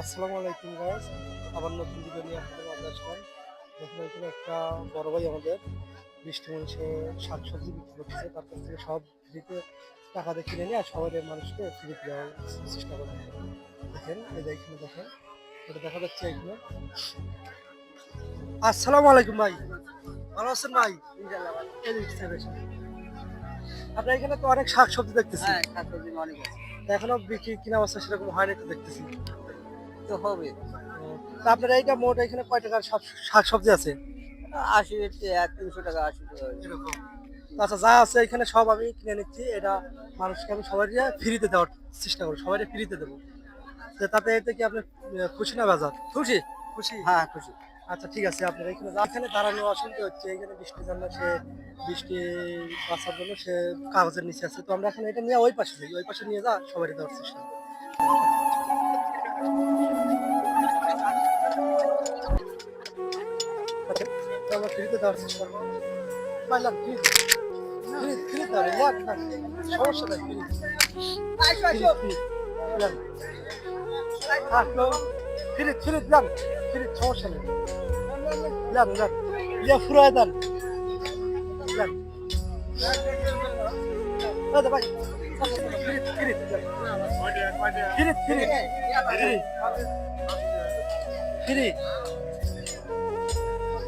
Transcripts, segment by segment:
আসসালামু আলাইকুম গাইস আবার নতুন ভিডিও নিয়ে আপনাদের মাঝে আসলাম। দেখুন এখানে একটা বড় ভাই আমাদের বৃষ্টি মানুষে শাকসবজি বিক্রি করতেছে। তার কাছ থেকে সব ফ্রিতে টাকা দিয়ে কিনে নিয়ে আর সবাই মানুষকে ফ্রিতে দেওয়ার চেষ্টা করে দেখেন এই যে এখানে দেখেন এটা দেখা যাচ্ছে এখানে। আসসালামু আলাইকুম ভাই। ভালো আছেন ভাই। আপনার এখানে তো অনেক শাকসবজি দেখতেছি। হ্যাঁ এখনও বিক্রি কিনা অবস্থা সেরকম হয়নি তো দেখতেছি। তো হবে। তা আপনার এইটা মোট এখানে কয় টাকার সব শাকসবজি আছে? আশি তিনশো টাকা আশি টাকা এরকম। আচ্ছা যা আছে এখানে সব আমি কিনে নিচ্ছি। এটা মানুষকে আমি সবাই ফ্রিতে দেওয়ার চেষ্টা করব সবাই ফ্রিতে দেবো। তাতে এতে কি আপনি খুশি না বাজার? খুশি। খুশি? হ্যাঁ খুশি। আচ্ছা ঠিক আছে আপনার এখানে যা- এখানে দাঁড়ানো অসুবিধা হচ্ছে এখানে বৃষ্টির জন্য সে বৃষ্টি বাঁচার জন্য সে কাগজের নিচে আছে। তো আমরা এখন এটা নিয়ে ওই পাশে যাই ওই পাশে নিয়ে যা সবাই দেওয়ার চেষ্টা kredi dersi çıkarmam. Ben la kredi. Kredi, kredi dersi. Ya kredi. Çalışa da kredi. Kredi, kredi. Lan. Haklı. Kredi, kredi lan. Kredi çalışa lan. Lan lan. Ya furadan. Lan. Hadi bak. Kredi, kredi. Kredi, kredi. Kredi. Kredi.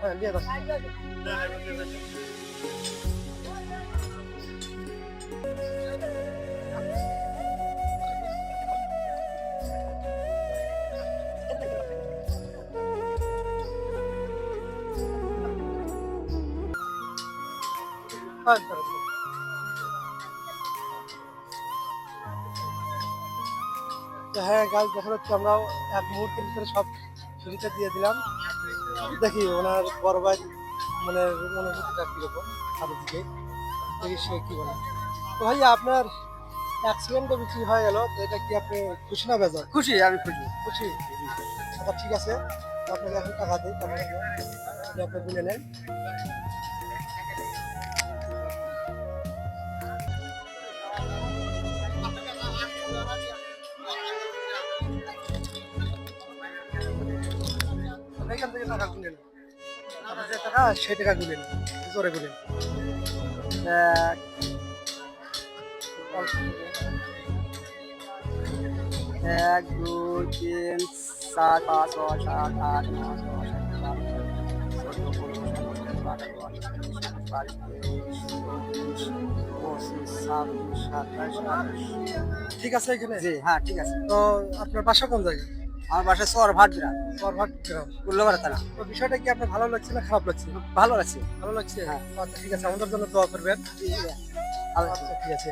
হ্যাঁ নিয়ে যান হ্যাঁ ধরেন। তো হ্যাঁ গাছ দেখা যাচ্ছে আমরা এক মুহূর্তের ভিতরে সব ফ্রিতে দিয়ে দিলাম দেখি ওনার বড় ভাই মানে অনুভূতিটা কীরকম সামনের দিকে দেখি সে কী বলে। তো ভাই আপনার অ্যাক্সিডেন্ট বিক্রি হয়ে গেল তো এটা কি আপনি খুশি না বেজার? খুশি আমি খুশি। খুশি? আচ্ছা ঠিক আছে। আপনাকে এখন টাকা দিই এটা আপনি বলে নেন আপনার যে টাকা সেই টাকা জোরে এক এক দুই তিন চার পাঁচ ছয় সাত আট নয় দশ চোদ্দ পনেরো ষোলো সতেরো আঠারো উনিশ বাইশ তেইশ পঁচিশ ছাব্বিশ সাতাশ আঠাশ। ঠিক আছে এখানে? জি হ্যাঁ ঠিক আছে। তো আপনার বাসা কোন জায়গায়? আমার বাসা সর ভাট গ্রাম সরভাট গ্রাম উল্লবার তারা। তো বিষয়টা কি আপনার ভালো লাগছে না খারাপ লাগছে? ভালো লাগছে। ভালো লাগছে? হ্যাঁ। আচ্ছা ঠিক আছে আমাদের জন্য দোয়া করবেন। আচ্ছা ঠিক আছে।